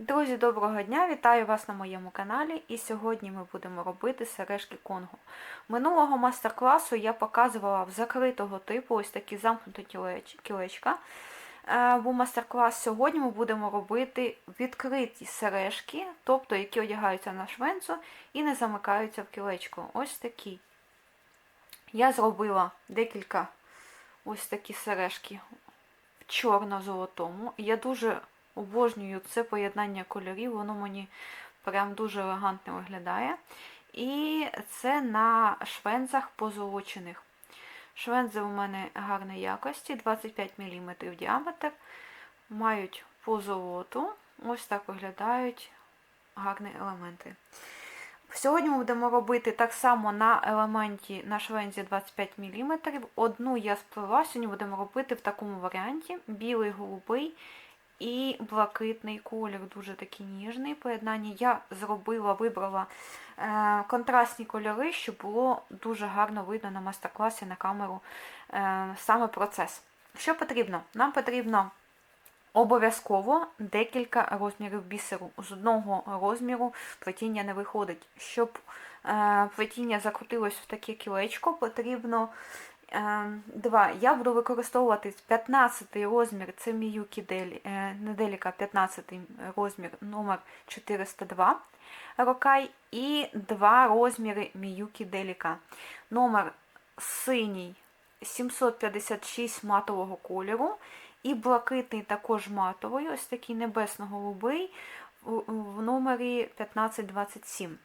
Друзі, доброго дня! Вітаю вас на моєму каналі. І сьогодні ми будемо робити сережки Конго. Минулого мастер-класу я показувала в закритого типу ось такі замкнуті кілечка. Е, Був мастер-клас. Сьогодні ми будемо робити відкриті сережки, тобто які одягаються на швенцу і не замикаються в кілечко. Ось такі. Я зробила декілька ось такі сережки в чорно-золотому. Я дуже обожнюю це поєднання кольорів, воно мені прям дуже елегантно виглядає. І це на швенцах позолочених. Швензи у мене гарної якості, 25 мм діаметр, мають позолоту. Ось так виглядають гарні елементи. Сьогодні ми будемо робити так само на елементі на швензі 25 мм. Одну я сплела, сьогодні будемо робити в такому варіанті: білий, голубий і блакитний колір, дуже такий ніжний поєднання. Я зробила, вибрала е, контрастні кольори, щоб було дуже гарно видно на мастер-класі на камеру е, саме процес. Що потрібно? Нам потрібно обов'язково декілька розмірів бісеру. З одного розміру плетіння не виходить. Щоб е, плетіння закрутилось в таке кілечко, потрібно Два. Я буду використовувати 15 розмір, це Міюкі е, не Деліка, 15 розмір номер 402 Рокай і два розміри Міюкі Деліка. Номер синій 756 матового кольору і блакитний також матовий, ось такий небесно-голубий в номері 1527.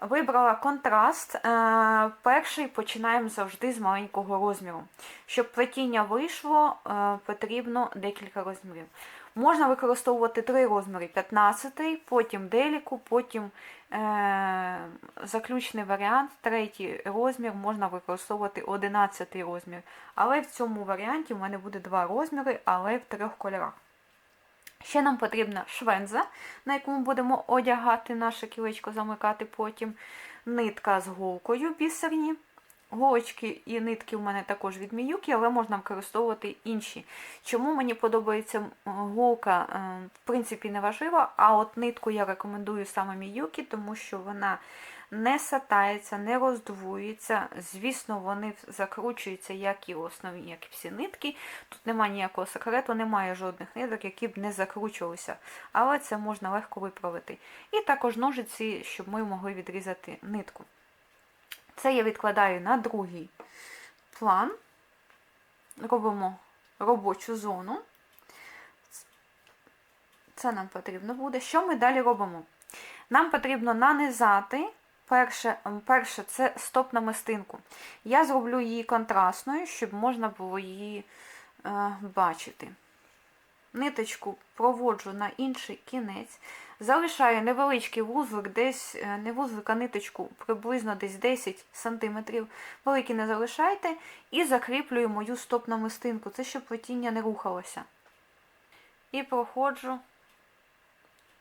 Вибрала контраст. Е, Перший починаємо завжди з маленького розміру. Щоб плетіння вийшло, е, потрібно декілька розмірів. Можна використовувати три розміри: 15, потім деліку, потім е, заключний варіант, третій розмір, можна використовувати 11 розмір. Але в цьому варіанті в мене буде два розміри, але в трьох кольорах. Ще нам потрібна швенза, на яку ми будемо одягати наше кілечко, замикати потім. Нитка з голкою бісерні. Голочки і нитки у мене також від Міюки, але можна використовувати інші. Чому мені подобається голка, е, в принципі, не важлива, а от нитку я рекомендую саме Міюки, тому що вона не сатається, не роздвоюється. Звісно, вони закручуються, як і основні, як і всі нитки. Тут немає ніякого секрету, немає жодних ниток, які б не закручувалися. Але це можна легко виправити. І також ножиці, щоб ми могли відрізати нитку. Це я відкладаю на другий план. Робимо робочу зону. Це нам потрібно буде. Що ми далі робимо? Нам потрібно нанизати. Перше, перше це стоп намистинку. Я зроблю її контрастною, щоб можна було її е, бачити. Ниточку проводжу на інший кінець. Залишаю невеличкий вузлик, десь е, не вузлик, а ниточку приблизно десь 10 см. Великий не залишайте. І закріплюю мою стоп намистинку. Це щоб плетіння не рухалося. І проходжу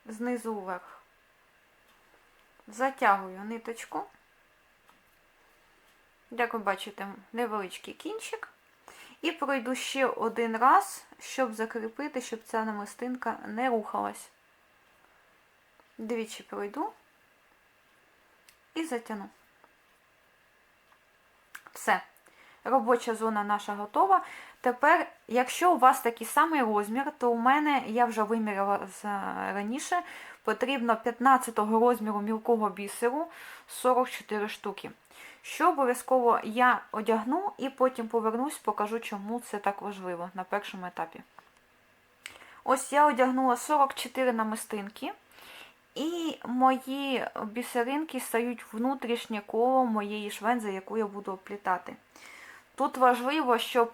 знизу вверх. Затягую ниточку. Як ви бачите, невеличкий кінчик. І пройду ще один раз, щоб закріпити, щоб ця намистинка не рухалась. Двічі пройду і затягну. Все. Робоча зона наша готова. Тепер, якщо у вас такий самий розмір, то у мене, я вже виміряла раніше, потрібно 15 розміру мілкого бісеру 44 штуки. Що обов'язково я одягну і потім повернусь, покажу, чому це так важливо на першому етапі. Ось я одягнула 44 намистинки. І мої бісеринки стають внутрішнє коло моєї швензи, яку я буду оплітати. Тут важливо, щоб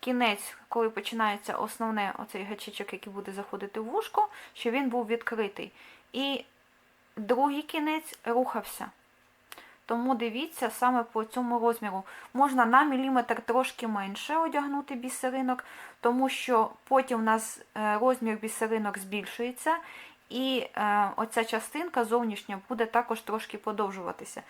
кінець, коли починається основне оцей гачечок, який буде заходити в вушко, щоб він був відкритий. І другий кінець рухався. Тому дивіться саме по цьому розміру. Можна на міліметр трошки менше одягнути бісеринок, тому що потім у нас е, розмір бісеринок збільшується, і е, оця частинка зовнішня буде також трошки подовжуватися.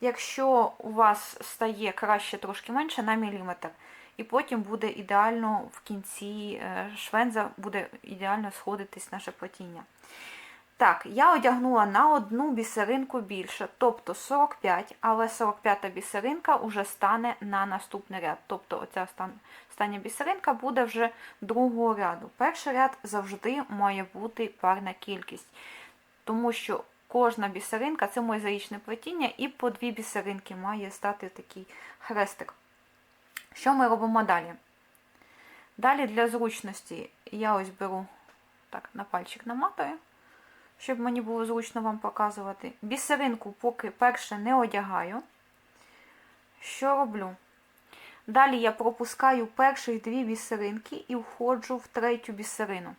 Якщо у вас стає краще трошки менше на міліметр. і потім буде ідеально в кінці е, швенза буде ідеально сходитись наше плетіння. Так, я одягнула на одну бісеринку більше, тобто 45, але 45 бісеринка вже стане на наступний ряд. Тобто оця стан- остання бісеринка буде вже другого ряду. Перший ряд завжди має бути парна кількість, тому що кожна бісеринка це мозаїчне плетіння, і по дві бісеринки має стати такий хрестик. Що ми робимо далі? Далі для зручності я ось беру так, на пальчик наматую щоб мені було зручно вам показувати. Бісеринку поки перше не одягаю. Що роблю? Далі я пропускаю перші дві бісеринки і входжу в третю бісерину.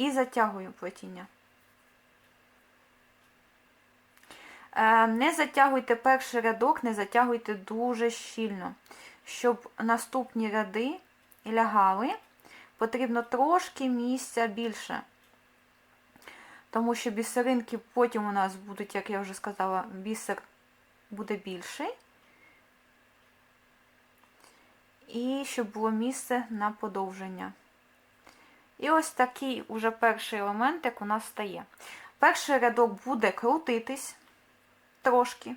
І затягую плетіння. Е, Не затягуйте перший рядок, не затягуйте дуже щільно, щоб наступні ряди лягали потрібно трошки місця більше. Тому що бісеринки потім у нас будуть, як я вже сказала, бісер буде більший. І щоб було місце на подовження. І ось такий уже перший елементик у нас стає. Перший рядок буде крутитись трошки.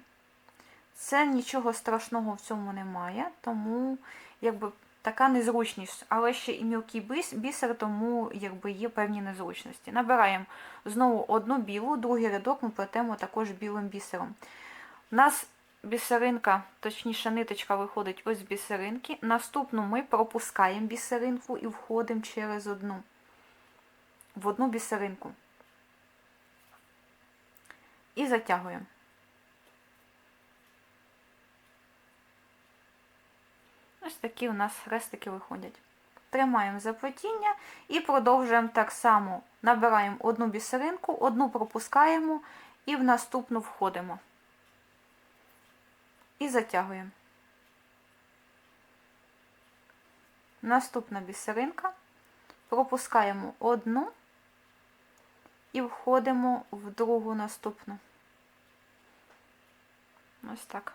Це нічого страшного в цьому немає, тому якби така незручність, але ще і мілкий бісер, тому якби є певні незручності. Набираємо знову одну білу, другий рядок ми плетемо також білим бісером. У нас бісеринка, точніше, ниточка виходить ось з бісеринки. Наступну ми пропускаємо бісеринку і входимо через одну. В одну бісеринку. І затягуємо. Ось такі у нас хрестики виходять. Тримаємо заплетіння і продовжуємо так само. Набираємо одну бісеринку, одну пропускаємо і в наступну входимо. І затягуємо. Наступна бісеринка. Пропускаємо одну і входимо в другу наступну. Ось так.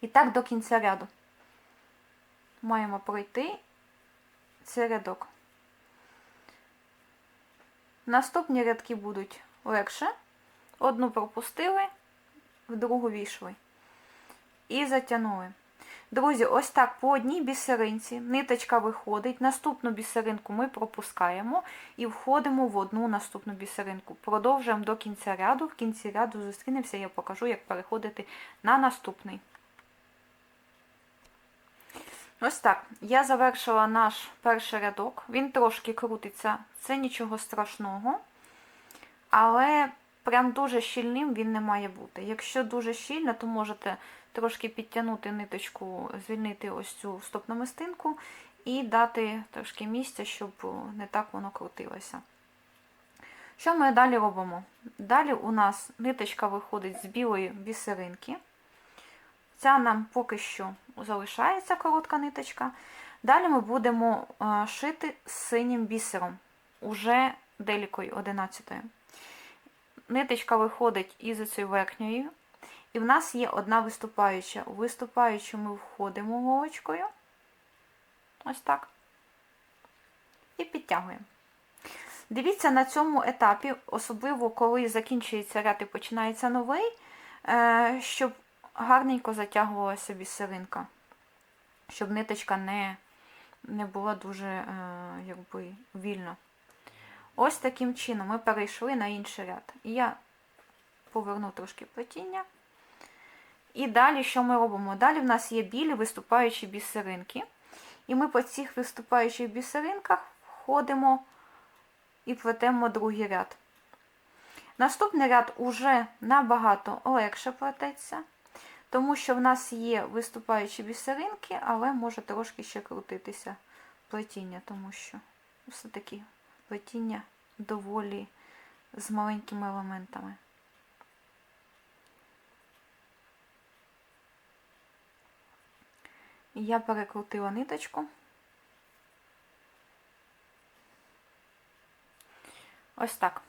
І так до кінця ряду. Маємо пройти цей рядок. Наступні рядки будуть легше. Одну пропустили, в другу війшли. І затягнули. Друзі, ось так по одній бісеринці ниточка виходить, наступну бісеринку ми пропускаємо і входимо в одну наступну бісеринку. Продовжуємо до кінця ряду. В кінці ряду зустрінемося, я покажу, як переходити на наступний. Ось так. Я завершила наш перший рядок. Він трошки крутиться, це нічого страшного. Але прям дуже щільним він не має бути. Якщо дуже щільно, то можете трошки підтягнути ниточку, звільнити ось цю стоп-намистинку і дати трошки місця, щоб не так воно крутилося. Що ми далі робимо? Далі у нас ниточка виходить з білої бісеринки. Ця нам поки що залишається коротка ниточка. Далі ми будемо е, шити з синім бісером, уже делікою 11. Ниточка виходить із цією верхньою. І в нас є одна виступаюча. У виступаючу ми входимо голочкою. Ось так. І підтягуємо. Дивіться, на цьому етапі, особливо коли закінчується ряд і починається новий, е, щоб гарненько затягувалася бісеринка, щоб ниточка не не була дуже е, якби, вільна. Ось таким чином ми перейшли на інший ряд. І я поверну трошки плетіння. І далі що ми робимо? Далі в нас є білі виступаючі бісеринки. І ми по цих виступаючих бісеринках входимо і плетемо другий ряд. Наступний ряд уже набагато легше плететься. Тому що в нас є виступаючі бісеринки, але може трошки ще крутитися плетіння, тому що все-таки плетіння доволі з маленькими елементами. Я перекрутила ниточку. Ось так.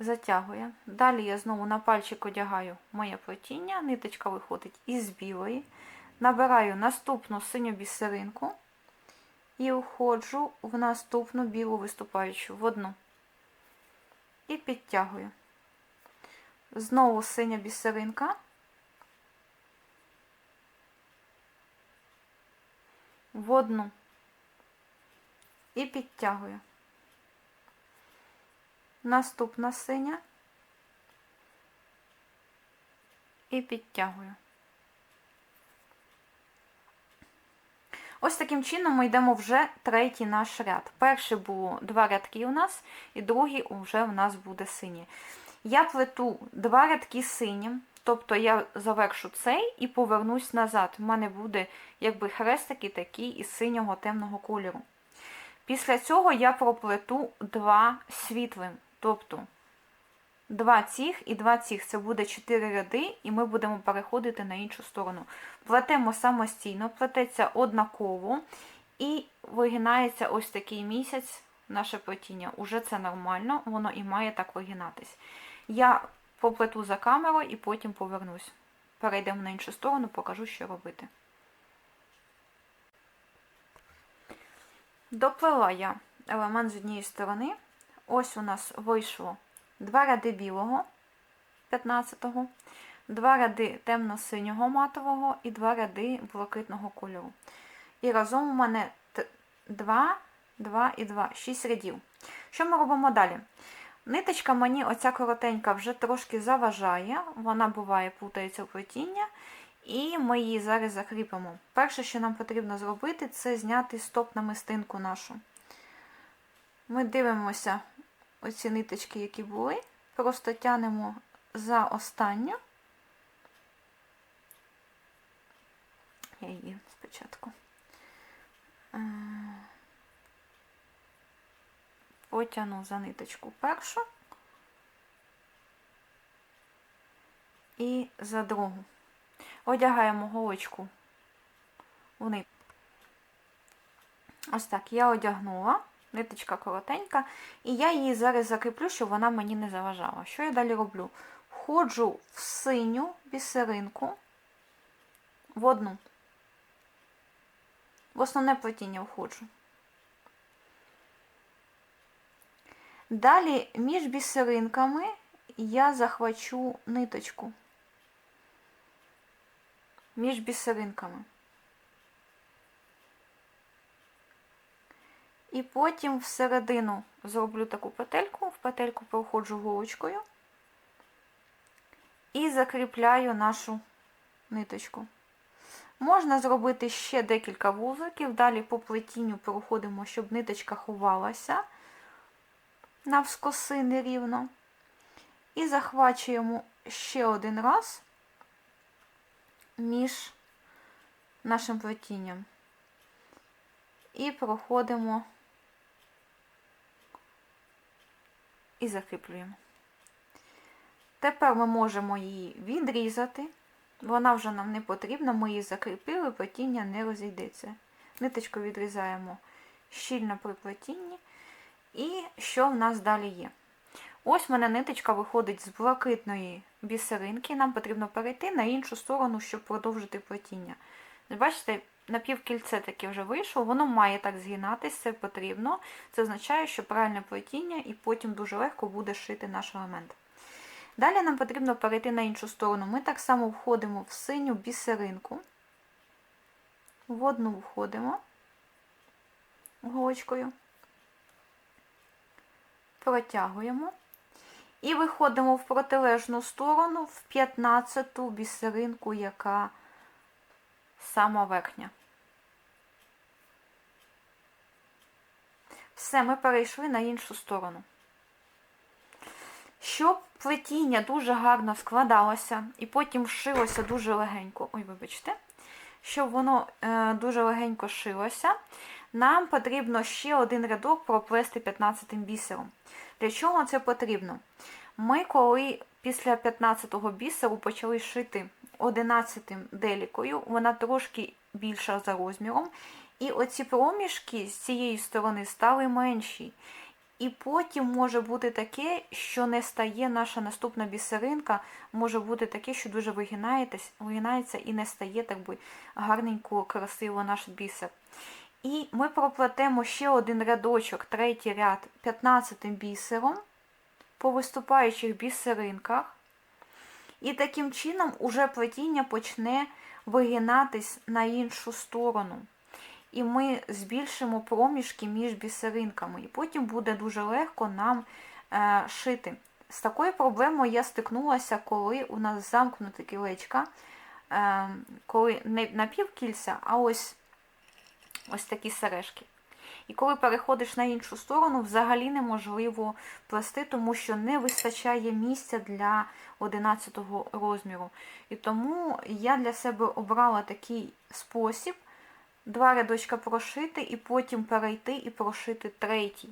затягує. Далі я знову на пальчик одягаю моє плетіння, ниточка виходить із білої. Набираю наступну синю бісеринку і уходжу в наступну білу виступаючу в одну. І підтягую. Знову синя бісеринка. В одну. І підтягую. Наступна синя. І підтягую. Ось таким чином ми йдемо вже третій наш ряд. Перший було два рядки у нас, і другий вже в нас буде синій. Я плету два рядки синім, тобто я завершу цей і повернусь назад. У мене буде якби хрестики такі із синього темного кольору. Після цього я проплету два світлим, тобто два цих і два цих. Це буде 4 ряди, і ми будемо переходити на іншу сторону. Плетемо самостійно, плететься однаково і вигинається ось такий місяць наше плетіння. Уже це нормально, воно і має так вигинатись. Я поплету за камерою і потім повернусь. Перейдемо на іншу сторону, покажу, що робити. Доплела я елемент з однієї сторони. Ось у нас вийшло два ряди білого 15-го, два ряди темно-синього матового і два ряди блакитного кольору. І разом у мене 2, 2 і 2, 6 рядів. Що ми робимо далі? Ниточка мені оця коротенька вже трошки заважає, вона буває, плутається в плетіння, і ми її зараз закріпимо. Перше, що нам потрібно зробити, це зняти стоп намистинку нашу. Ми дивимося оці ниточки, які були, просто тянемо за останню. Я її спочатку. Е, Потягну за ниточку першу і за другу. Одягаємо голочку в нитку. Ось так я одягнула, ниточка коротенька, і я її зараз закріплю, щоб вона мені не заважала. Що я далі роблю? Входжу в синю бісеринку в одну. В основне плетіння входжу. Далі між бісеринками я захвачу ниточку. Між бісеринками. І потім всередину зроблю таку петельку, в петельку проходжу голочкою і закріпляю нашу ниточку. Можна зробити ще декілька вузликів, далі по плетінню проходимо, щоб ниточка ховалася навскоси нерівно. І захвачуємо ще один раз між нашим плетінням. І проходимо і закріплюємо. Тепер ми можемо її відрізати. Вона вже нам не потрібна, ми її закріпили, плетіння не розійдеться. Ниточку відрізаємо щільно при плетінні. І що в нас далі є? Ось в мене ниточка виходить з блакитної бісеринки. Нам потрібно перейти на іншу сторону, щоб продовжити плетіння. Бачите, напівкільце таке вже вийшло, воно має так згинатись, це потрібно. Це означає, що правильне плетіння, і потім дуже легко буде шити наш елемент. Далі нам потрібно перейти на іншу сторону. Ми так само входимо в синю бісеринку, в одну входимо голочкою, протягуємо і виходимо в протилежну сторону в 15-ту бісеринку, яка сама верхня. Все, ми перейшли на іншу сторону. Щоб плетіння дуже гарно складалося і потім шилося дуже легенько, ой, вибачте, щоб воно е, дуже легенько шилося, нам потрібно ще один рядок проплести 15 бісером. Для чого це потрібно? Ми, коли після 15-го бісеру почали шити 11 делікою, вона трошки більша за розміром, і оці проміжки з цієї сторони стали менші. І потім може бути таке, що не стає наша наступна бісеринка, може бути таке, що дуже вигинається і не стає так би гарненько, красиво наш бісер. І ми проплетемо ще один рядочок, третій ряд 15 бісером по виступаючих бісеринках. І таким чином уже плетіння почне вигинатись на іншу сторону. І ми збільшимо проміжки між бісеринками. І потім буде дуже легко нам е, шити. З такою проблемою я стикнулася, коли у нас замкнуте кілечка, е, коли не напівкільця, а ось, ось такі сережки. І коли переходиш на іншу сторону, взагалі неможливо плести, тому що не вистачає місця для 11 розміру. І тому я для себе обрала такий спосіб: два рядочка прошити і потім перейти і прошити третій.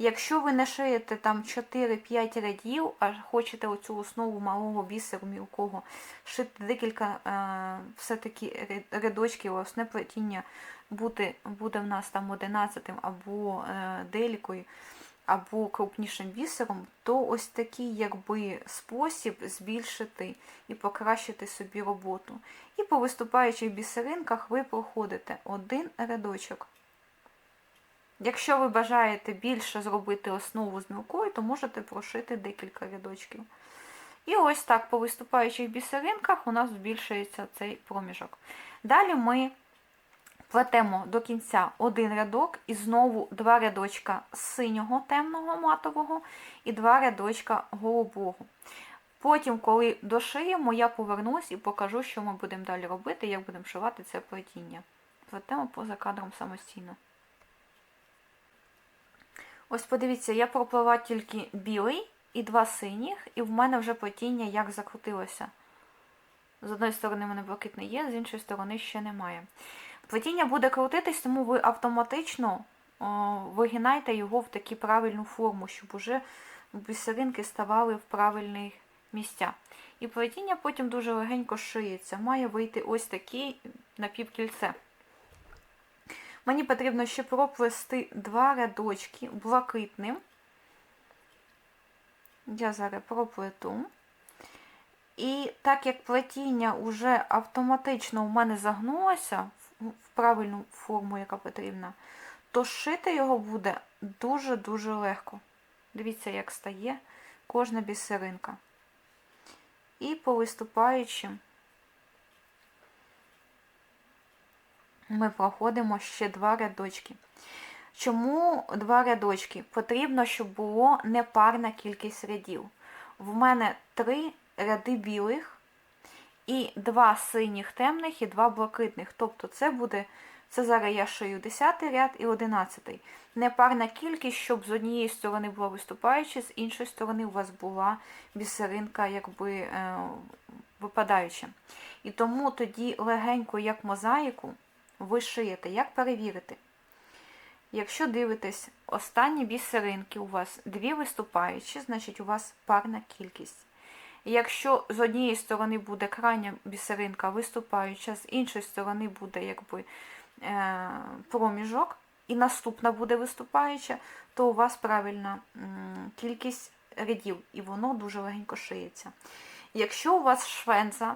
Якщо ви не шиєте там 4-5 рядів, а хочете оцю основу малого бісеру мілкого, шити декілька е, все-таки ря- рядочків, основне плетіння буде, буде в нас там 11 або е, делікою, або крупнішим бісером, то ось такий якби спосіб збільшити і покращити собі роботу. І по виступаючих бісеринках ви проходите один рядочок. Якщо ви бажаєте більше зробити основу з мілкою, то можете прошити декілька рядочків. І ось так по виступаючих бісеринках у нас збільшується цей проміжок. Далі ми плетемо до кінця один рядок і знову два рядочка синього темного матового і два рядочка голубого. Потім, коли дошиємо, я повернусь і покажу, що ми будемо далі робити, як будемо шивати це плетіння. Плетемо поза кадром самостійно. Ось подивіться, я пропливла тільки білий і два синіх, і в мене вже плетіння як закрутилося. З одної сторони в мене блакитний є, з іншої сторони ще немає. Плетіння буде крутитись, тому ви автоматично о, вигинайте його в таку правильну форму, щоб уже бісеринки ставали в правильні місця. І плетіння потім дуже легенько шиється. Має вийти ось таке напівкільце. Мені потрібно ще проплести два рядочки блакитним. Я зараз проплету. І так як плетіння вже автоматично у мене загнулося в в правильну форму, яка потрібна, то шити його буде дуже-дуже легко. Дивіться, як стає кожна бісеринка. І по виступаючим ми проходимо ще два рядочки. Чому два рядочки? Потрібно, щоб було непарна кількість рядів. В мене три ряди білих, і два синіх темних, і два блакитних. Тобто це буде, це зараз я шию 10 ряд і 11. Непарна кількість, щоб з однієї сторони була виступаюча, з іншої сторони у вас була бісеринка якби е, випадаюча. І тому тоді легенько, як мозаїку, ви шиєте. Як перевірити? Якщо дивитесь, останні бісеринки у вас дві виступаючі, значить у вас парна кількість. Якщо з однієї сторони буде крайня бісеринка виступаюча, з іншої сторони буде якби е, проміжок, і наступна буде виступаюча, то у вас правильна кількість рядів, і воно дуже легенько шиється. Якщо у вас швенза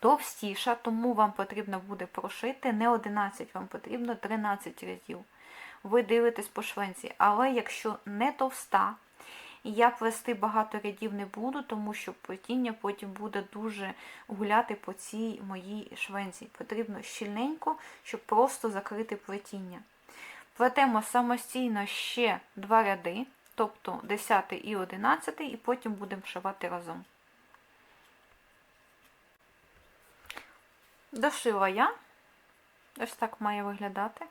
товстіша, тому вам потрібно буде прошити не 11, вам потрібно 13 рядів. Ви дивитесь по швенці. Але якщо не товста, я плести багато рядів не буду, тому що плетіння потім буде дуже гуляти по цій моїй швензі. Потрібно щільненько, щоб просто закрити плетіння. Плетемо самостійно ще два ряди, тобто 10 і 11, і потім будемо шивати разом. Дошила я. Ось так має виглядати.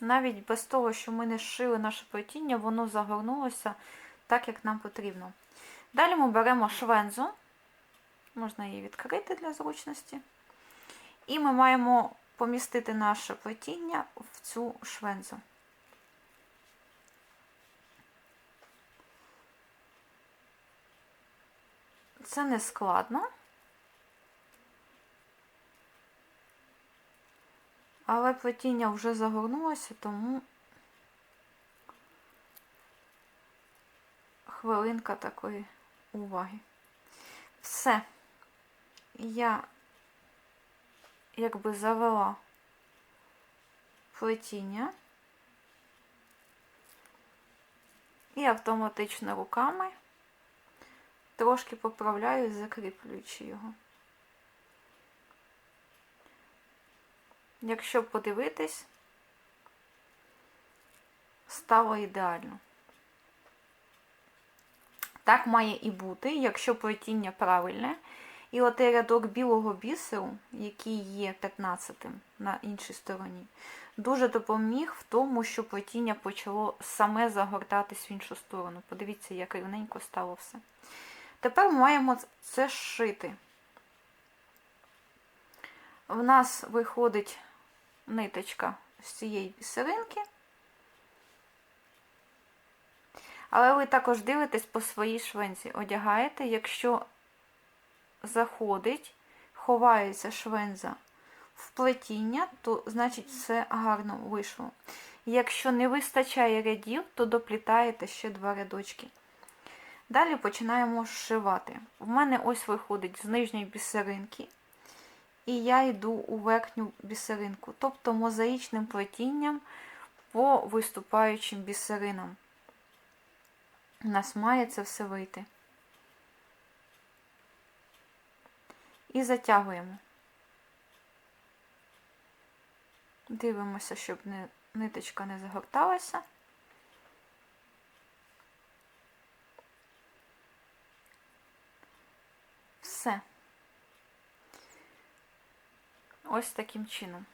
Навіть без того, що ми не зшили наше плетіння, воно загорнулося так, як нам потрібно. Далі ми беремо швензу, можна її відкрити для зручності. І ми маємо помістити наше плетіння в цю швензу. Це не складно. Але плетіння вже загорнулося, тому хвилинка такої уваги. Все. Я якби завела плетіння і автоматично руками трошки поправляю, закріплюючи його. Якщо подивитись, стало ідеально. Так має і бути, якщо плетіння правильне. І отей рядок білого бісеру, який є 15-тим на іншій стороні, дуже допоміг в тому, що плетіння почало саме загортатись в іншу сторону. Подивіться, як рівненько стало все. Тепер маємо це зшити. В нас виходить ниточка з цієї бісеринки. Але ви також дивитесь по своїй швензі. Одягаєте, якщо заходить, ховається швенза в плетіння, то значить все гарно вийшло. Якщо не вистачає рядів, то доплітаєте ще два рядочки. Далі починаємо зшивати. В мене ось виходить з нижньої бісеринки, і я йду у верхню бісеринку, тобто мозаїчним плетінням по виступаючим бісеринам. У нас має це все вийти. І затягуємо. Дивимося, щоб не, ниточка не загорталася. Все. Ось таким чином.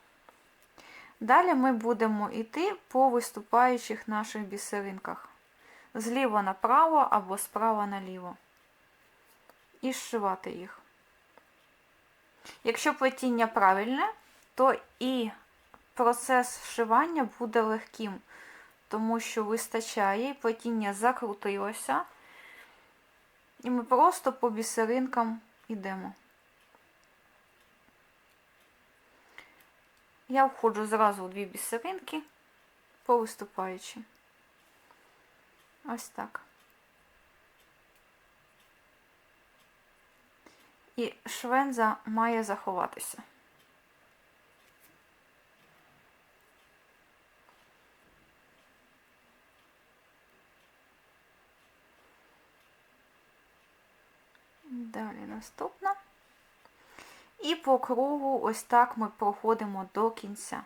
Далі ми будемо йти по виступаючих наших бісеринках. Зліва направо або справа наліво. І зшивати їх. Якщо плетіння правильне, то і процес вшивання буде легким, тому що вистачає, і плетіння закрутилося, і ми просто по бісеринкам йдемо. Я входжу зразу у дві бісеринки, по виступаючи. Ось так. І швенза має заховатися. Далі наступна. І по кругу ось так ми проходимо до кінця.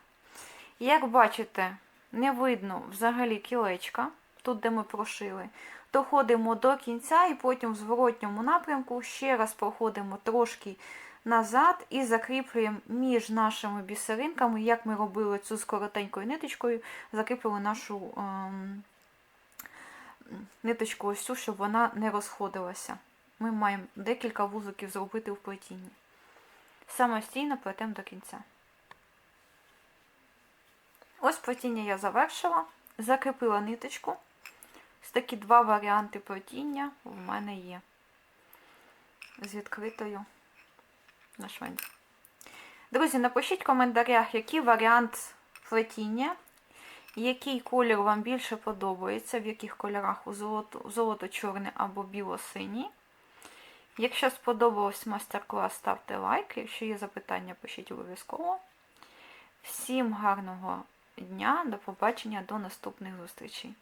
Як бачите, не видно взагалі кілечка, тут де ми прошили, доходимо до кінця і потім в зворотньому напрямку ще раз проходимо трошки назад і закріплюємо між нашими бісеринками, як ми робили цю з коротенькою ниточкою, закріплюємо нашу ем, ниточку ось цю, щоб вона не розходилася. Ми маємо декілька вузиків зробити в плетінні. Самостійно плетемо до кінця. Ось плетіння я завершила, закріпила ниточку. Ось такі два варіанти плетіння в мене є з відкритою на швенці. Друзі, напишіть в коментарях, який варіант плетіння, який колір вам більше подобається, в яких кольорах у золото-чорний або біло-синій. Якщо сподобався майстер-клас, ставте лайк. Якщо є запитання, пишіть обов'язково. Всім гарного дня, до побачення, до наступних зустрічей.